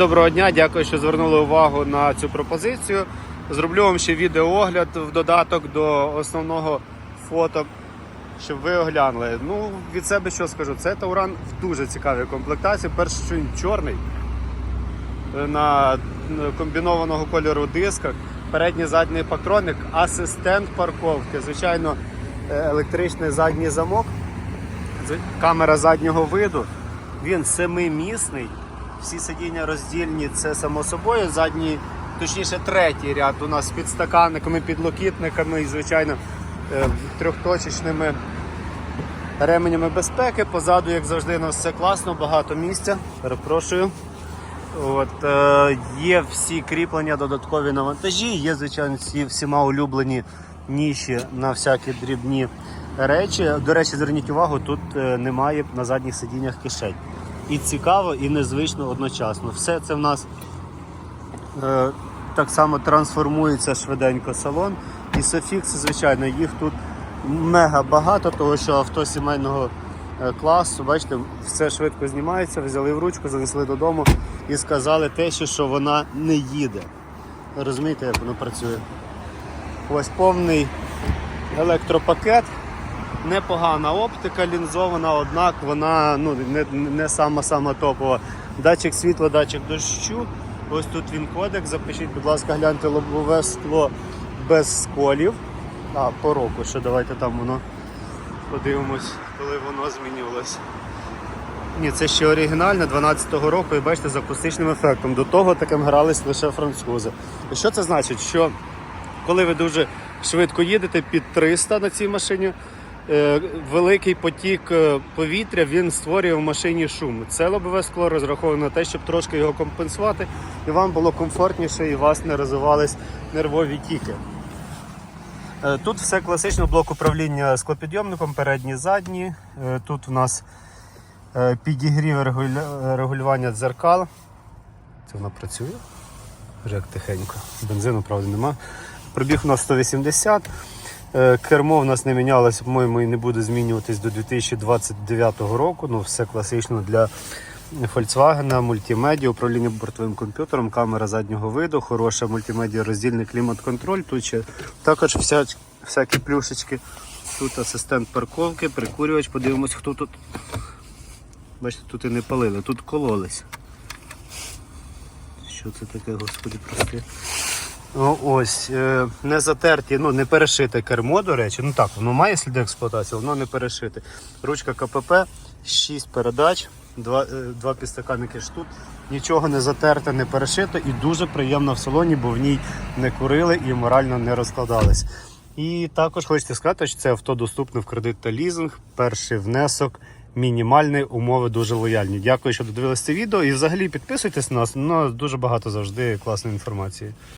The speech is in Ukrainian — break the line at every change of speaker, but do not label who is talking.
Доброго дня, дякую, що звернули увагу на цю пропозицію. Зроблю вам ще відеоогляд в додаток до основного фото, щоб ви оглянули. Ну, від себе що скажу, це Тауран в дуже цікавій комплектації. Перше, що він чорний е, на комбінованого кольору дисках, передній задній патроник, асистент парковки, звичайно, е, електричний задній замок, камера заднього виду. Він семимісний. Всі сидіння роздільні, це само собою. Задній, точніше, третій ряд у нас з підстаканниками, підлокітниками і, звичайно, е, трьохточечними ременями безпеки. Позаду, як завжди, у нас все класно, багато місця. Перепрошую. От, е, є всі кріплення додаткові на вантажі, є, звичайно, всі, всіма улюблені ніші на всякі дрібні речі. До речі, зверніть увагу, тут е, немає на задніх сидіннях кишень. І цікаво, і незвично одночасно. Все це в нас е, так само трансформується швиденько салон. І софікси, звичайно, їх тут мега багато, тому що авто сімейного е, класу, бачите, все швидко знімається, взяли в ручку, занесли додому і сказали те, що, вона не їде. Розумієте, як воно працює? Ось повний електропакет. Непогана оптика лінзована, однак вона ну, не, не сама сама топова. Датчик світла, датчик дощу. Ось тут він кодек. Запишіть, будь ласка, гляньте лобове скло без сколів. А, по року, що давайте там воно подивимось, коли воно змінювалось. Ні, це ще оригінальне 12-го року і бачите з акустичним ефектом. До того таким грались лише французи. І що це значить? Що коли ви дуже швидко їдете під 300 на цій машині, великий потік е, повітря він створює в машині шум. Це лобове скло розраховано на те, щоб трошки його компенсувати, і вам було комфортніше і у вас не розвивались нервові тіки. Е, Тут все класично блок управління склопідйомником, передні, задні. Е, Тут у нас е, підігрів регулювання дзеркал. Це вона працює. Вже як тихенько. Бензину, правда, нема. Пробіг у нас 180. Е, Кермо в нас не мінялося, по-моєму, і не буде змінюватись до 2029 року. Ну, все класично для Volkswagen, мультимедіа, управління бортовим комп'ютером, камера заднього виду, хороша мультимедіа, роздільний клімат-контроль. Тут ще також вся, всякі плюшечки. Тут асистент парковки, прикурювач. Подивимось, хто тут. Бачите, тут і не палили, тут кололись. Що це таке, господи, прости. О, ось, е, не затерті, ну не перешите кермо, до речі. Ну так, воно має сліди експлуатації, воно не перешите. Ручка КПП, 6 передач, два, е, два підстаканники ж тут. Нічого не затерте, не перешито і дуже приємно в салоні, бо в ній не курили і морально не розкладались. І також хочете сказати, що це авто доступне в кредит та лізинг. Перший внесок мінімальний, умови дуже лояльні. Дякую, що додивилися це відео. І взагалі підписуйтесь на нас. У нас дуже багато завжди класної інформації.